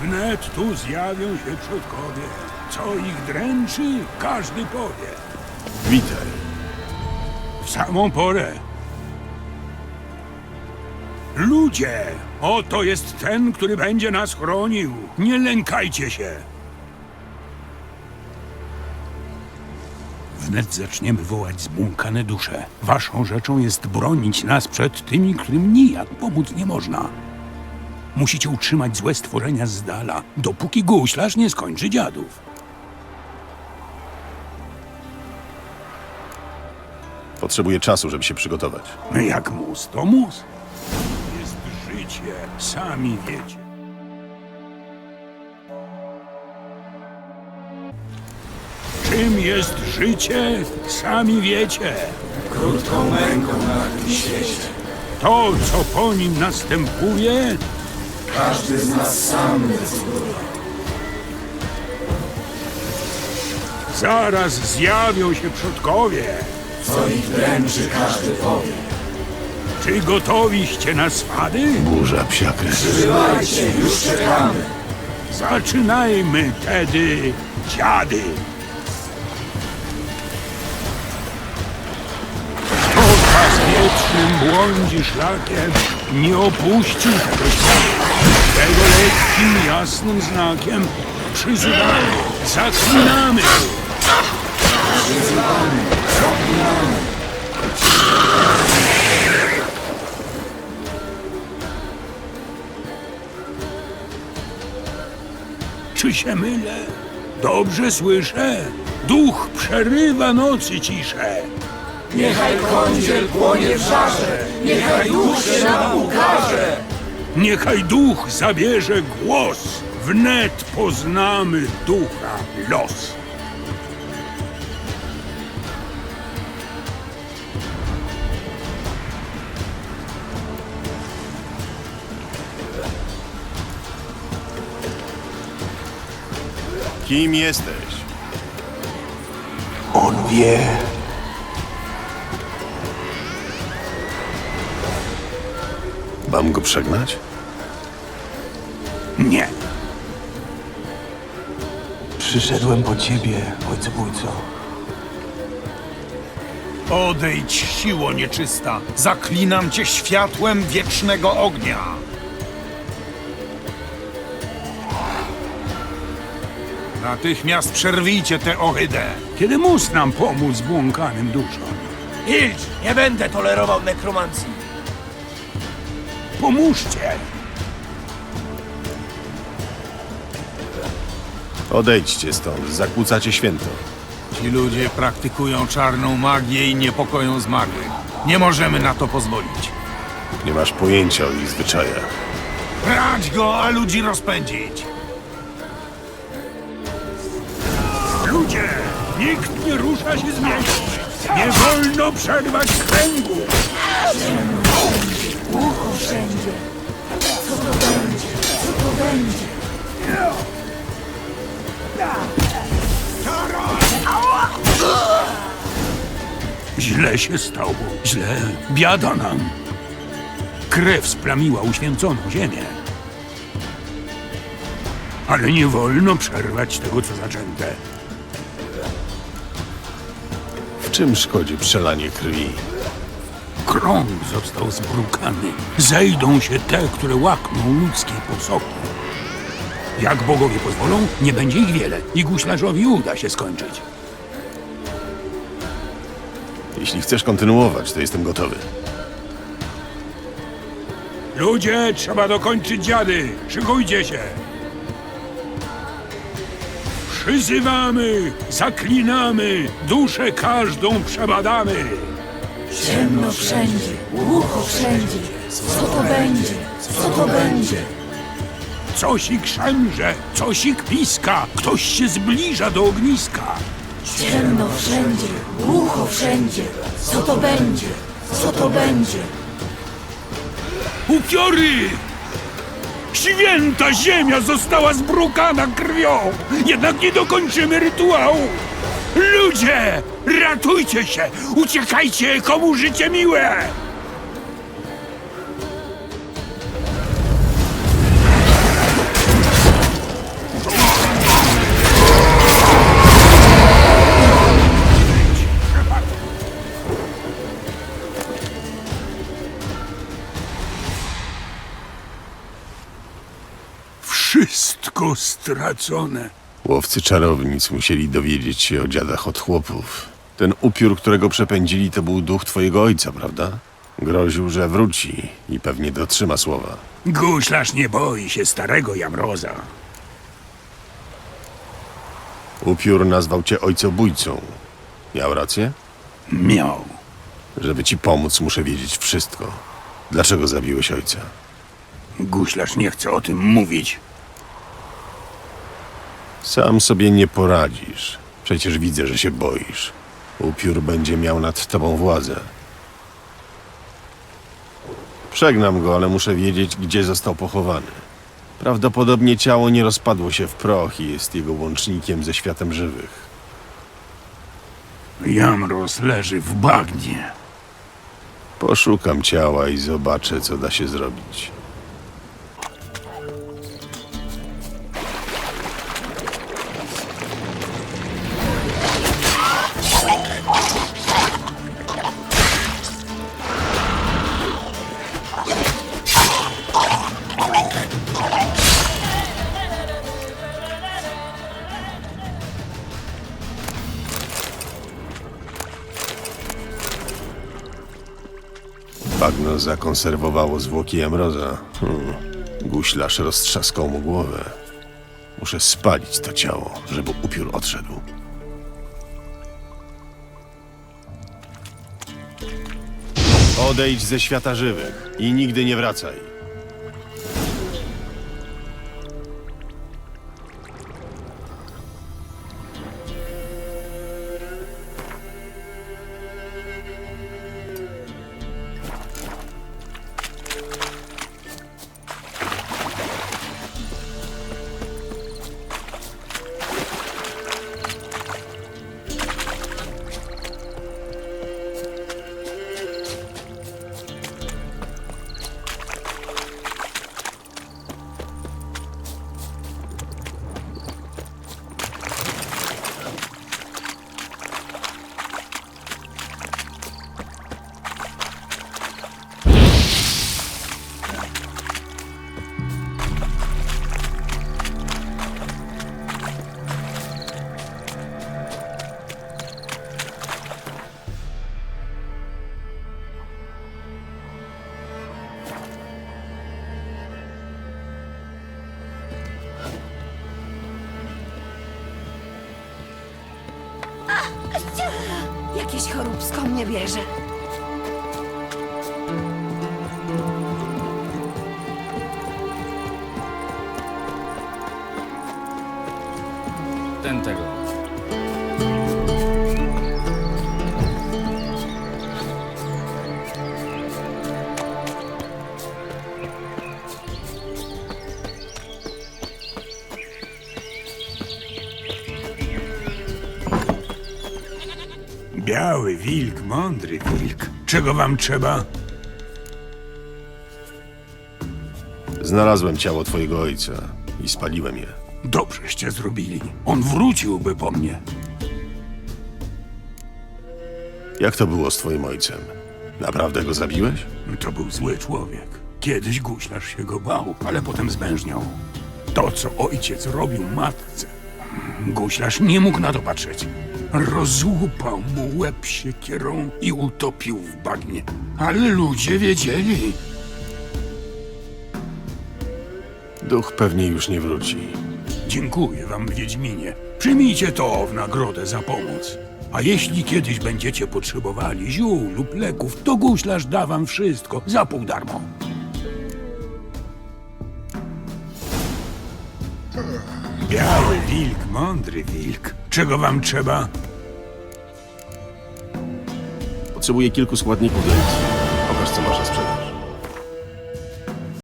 Wnet tu zjawią się przodkowie. Co ich dręczy, każdy powie. Witaj. W samą porę. Ludzie, oto jest ten, który będzie nas chronił. Nie lękajcie się. Wnet zaczniemy wołać zbłąkane dusze. Waszą rzeczą jest bronić nas przed tymi, którym nijak pomóc nie można. Musicie utrzymać złe stworzenia z dala, dopóki guślarz nie skończy dziadów. Potrzebuję czasu, żeby się przygotować. Jak mus, to mus. Jest życie, sami wiecie. Czym jest życie, sami wiecie. Krótką męką na tym świecie. To, co po nim następuje, Każdy z nas sam decyduje. zaraz zjawią się przodkowie. Co ich dręczy, każdy powie. Czy gotowiście na swady? Burza psiakry. Bywajcie, już czekamy. Zaczynajmy tedy, dziady. Kto was wiecznym błądzi szlakiem, nie opuścił tego lekkim, jasnym znakiem przyzywamy, zaklinamy. Czy się mylę? Dobrze słyszę. Duch przerywa nocy ciszę. Niechaj kądziel płonie w żarze. Niechaj duch się nam ukaże. Niechaj duch zabierze głos. Wnet poznamy ducha los. Kim jesteś? On wie. Mam go przegnać? Nie. Przyszedłem po ciebie, ojcobójco. Odejdź, siło nieczysta! Zaklinam cię światłem wiecznego ognia! Natychmiast przerwijcie tę ohydę! Kiedy mus nam pomóc błąkanym duszom? Milcz! Nie będę tolerował nekromancji. Pomóżcie. Odejdźcie stąd, zakłócacie święto. Ci ludzie praktykują czarną magię i niepokoją zmarłych. Nie możemy na to pozwolić. Nie masz pojęcia o ich zwyczajach. Brać go, a ludzi rozpędzić! Ludzie, nikt nie rusza się z miejsca. Nie wolno przerwać kręgu. Ucho wszędzie. Co to będzie? Co to będzie? Źle się stało. Źle. Biada nam. Krew splamiła uświęconą ziemię. Ale nie wolno przerwać tego, co zaczęte. W czym szkodzi przelanie krwi? Krąg został zbrukany. Zejdą się te, które łakną ludzkie posoki. Jak bogowie pozwolą, nie będzie ich wiele i guślarzowi uda się skończyć. Jeśli chcesz kontynuować, to jestem gotowy. Ludzie, trzeba dokończyć dziady. Szykujcie się. Przyzywamy, zaklinamy, duszę każdą przebadamy. Ciemno wszędzie. Ucho wszędzie. Co to będzie? Co to będzie? Szemrze, coś ich piska, ktoś się zbliża do ogniska. Ciemno wszędzie. Ucho wszędzie. Co to będzie? Co to będzie? Upiory! Święta ziemia została zbrukana krwią, jednak nie dokończymy rytuału. Ludzie, Ratujcie się! Uciekajcie, komu życie miłe! Wszystko stracone. Łowcy czarownic musieli dowiedzieć się o dziadach od chłopów. Ten upiór, którego przepędzili, to był duch twojego ojca, prawda? Groził, że wróci i pewnie dotrzyma słowa. Guślarz nie boi się starego Jamroza. Upiór nazwał cię ojcobójcą. Miał rację? Miał. Żeby ci pomóc, muszę wiedzieć wszystko. Dlaczego zabiłeś ojca? Guślarz nie chce o tym mówić. Sam sobie nie poradzisz. Przecież widzę, że się boisz. Upiór będzie miał nad tobą władzę. Przegnam go, ale muszę wiedzieć, gdzie został pochowany. Prawdopodobnie ciało nie rozpadło się w proch i jest jego łącznikiem ze światem żywych. Jamroz leży w bagnie. Poszukam ciała i zobaczę, co da się zrobić. Zakonserwowało zwłoki Jamroza. Hmm. Guślarz roztrzaskał mu głowę. Muszę spalić to ciało, żeby upiór odszedł. Odejdź ze świata żywych i nigdy nie wracaj. Jakieś choróbsko mnie bierze. Ten tego. Biały wilk, mądry wilk. Czego wam trzeba? Znalazłem ciało twojego ojca i spaliłem je. Dobrzeście zrobili. On wróciłby po mnie. Jak to było z twoim ojcem? Naprawdę go zabiłeś? To był zły człowiek. Kiedyś guślarz się go bał, ale potem zbężniał. To, co ojciec robił matce. Guślarz nie mógł na to patrzeć. Rozłupał mu łeb siekierą i utopił w bagnie. Ale ludzie wiedzieli. Duch pewnie już nie wróci. Dziękuję wam, Wiedźminie. Przyjmijcie to w nagrodę za pomoc. A jeśli kiedyś będziecie potrzebowali ziół lub leków, to guślarz da wam wszystko za pół darmo. Biały wilk, mądry wilk. Czego wam trzeba? Potrzebuję kilku składników do. Pokaż, co masz na sprzedaż.